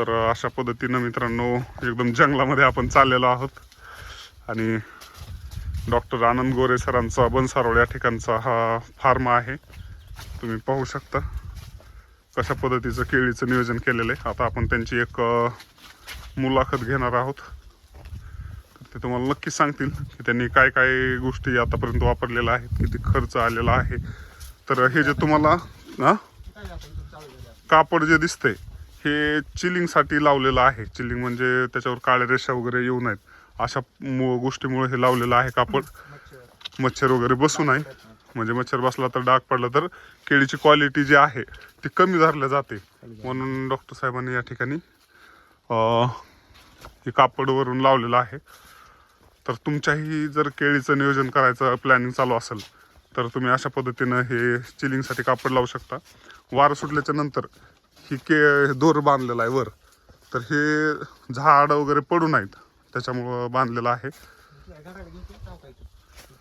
तर अशा पद्धतीनं मित्रांनो एकदम जंगलामध्ये आपण चाललेलो आहोत. आणि डॉक्टर आनंद गोरे सरांचा बनसारोळ या ठिकाणचा हा फार्म आहे. तुम्ही पाहू शकता कशा पद्धतीचं केळीचं नियोजन केलेलं आहे. आता आपण त्यांची एक मुलाखत घेणार आहोत. ते तुम्हाला नक्की सांगतील की त्यांनी काय काय गोष्टी आतापर्यंत वापरलेल्या आहेत किती खर्च आलेला आहे. तर हे जे तुम्हाला कापड जे दिसतंय हे चिलिंगसाठी लावलेलं आहे. चिलिंग म्हणजे त्याच्यावर काळ्या रेषा वगैरे येऊ नयेत. अशा गोष्टीमुळे हे लावलेलं आहे कापड मच्छर वगैरे बसू नये. म्हणजे मच्छर बसला तर डाग पडला तर केळीची क्वालिटी जी आहे ती कमी धरल्या जाते. म्हणून डॉक्टर साहेबांनी या ठिकाणी हे कापडवरून लावलेलं आहे. तर तुमच्याही जर केळीचं नियोजन करायचं प्लॅनिंग चालू असेल तर तुम्ही अशा पद्धतीनं हे चिलिंगसाठी कापड लावू शकता. वारं सुटल्याच्या नंतर ही के दोर बांधलेला आहे वर. तर हे झाड वगैरे पडू नाहीत. त्याच्यामुळं बांधलेलं आहे.